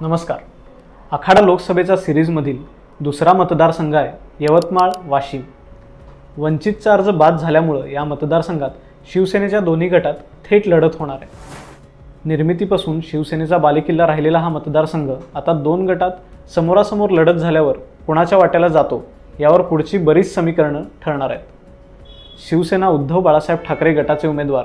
नमस्कार. आखाडा लोकसभेच्या सिरीजमधील दुसरा मतदारसंघ आहे यवतमाळ वाशिम. वंचितचा अर्ज बाद झाल्यामुळं या मतदारसंघात शिवसेनेच्या दोन्ही गटात थेट लढत होणार आहे. निर्मितीपासून शिवसेनेचा बालेकिल्ला राहिलेला हा मतदारसंघ आता दोन गटात समोरासमोर लढत झाल्यावर कोणाच्या वाट्याला जातो यावर पुढची बरीच समीकरणं ठरणार आहेत. शिवसेना उद्धव बाळासाहेब ठाकरे गटाचे उमेदवार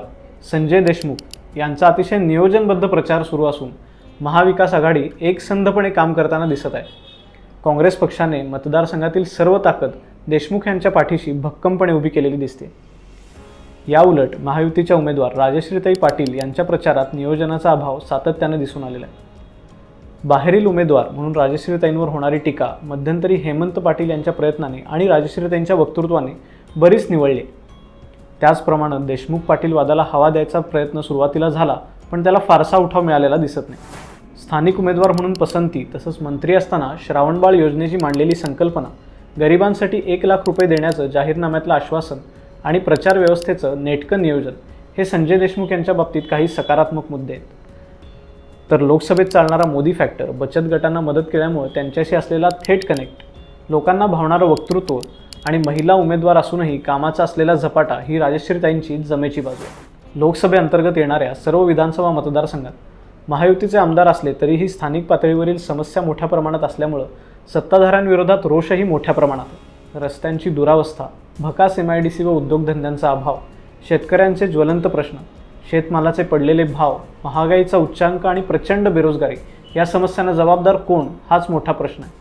संजय देशमुख यांचा अतिशय नियोजनबद्ध प्रचार सुरू असून महाविकास आघाडी एकसंधपणे काम करताना दिसत आहे. काँग्रेस पक्षाने मतदारसंघातील सर्व ताकद देशमुख यांच्या पाठीशी भक्कमपणे उभी केलेली दिसते. याउलट महायुतीच्या उमेदवार राजश्रीताई पाटील यांच्या प्रचारात नियोजनाचा अभाव सातत्यानं दिसून आलेला आहे. बाहेरील उमेदवार म्हणून राजश्रीताईंवर होणारी टीका मध्यंतरी हेमंत पाटील यांच्या प्रयत्नाने आणि राजश्रीताईंच्या वक्तृत्वाने बरीच निवळली. त्याचप्रमाणे देशमुख पाटील वादाला हवा द्यायचा प्रयत्न सुरुवातीला झाला पण त्याला फारसा उठाव मिळालेला दिसत नाही. स्थानिक उमेदवार म्हणून पसंती तसंच मंत्री असताना श्रावणबाळ योजनेची मांडलेली संकल्पना गरिबांसाठी एक लाख रुपये देण्याचं जाहीरनाम्यातलं आश्वासन आणि प्रचार व्यवस्थेचं नेटकं नियोजन हे संजय देशमुख यांच्या बाबतीत काही सकारात्मक मुद्दे आहेत. तर लोकसभेत चालणारा मोदी फॅक्टर बचत गटांना मदत केल्यामुळे त्यांच्याशी असलेला थेट कनेक्ट लोकांना भावणारं वक्तृत्व आणि महिला उमेदवार असूनही कामाचा असलेला झपाटा ही राजश्रीताईंची जमेची बाजू लोकसभेअंतर्गत येणाऱ्या सर्व विधानसभा मतदारसंघात महायुतीचे आमदार असले तरीही स्थानिक पातळीवरील समस्या मोठ्या प्रमाणात असल्यामुळं सत्ताधाऱ्यांविरोधात रोषही मोठ्या प्रमाणात रस्त्यांची दुरावस्था भकास एम आय डी सी व उद्योगधंद्यांचा अभाव शेतकऱ्यांचे ज्वलंत प्रश्न शेतमालाचे पडलेले भाव महागाईचा उच्चांक आणि प्रचंड बेरोजगारी या समस्यांना जबाबदार कोण हाच मोठा प्रश्न आहे.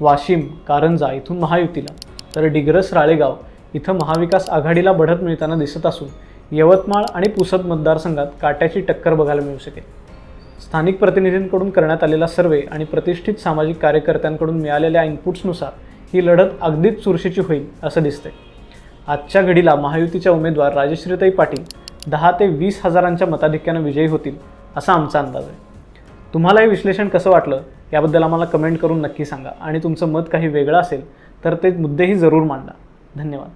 वाशिम कारंजा इथून महायुतीला तर डिग्रस राळेगाव इथं महाविकास आघाडीला बढत मिळताना दिसत असून यवतमाळ आणि पुसद मतदारसंघात काट्याची टक्कर बघायला मिळू शकेल. स्थानिक प्रतिनिधींकडून करण्यात आलेला सर्वे आणि प्रतिष्ठित सामाजिक कार्यकर्त्यांकडून मिळालेल्या इनपुट्सनुसार ही लढत अगदीच चुरशीची होईल असं दिसतंय. आजच्या घडीला महायुतीच्या उमेदवार राजश्रीताई पाटील दहा ते वीस हजारांच्या मताधिक्यानं विजयी होतील असा आमचा अंदाज आहे. तुम्हाला हे विश्लेषण कसं वाटलं याबद्दल आम्हाला कमेंट करून नक्की सांगा आणि तुमचं मत काही वेगळं असेल तर ते मुद्देही जरूर मांडा. धन्यवाद.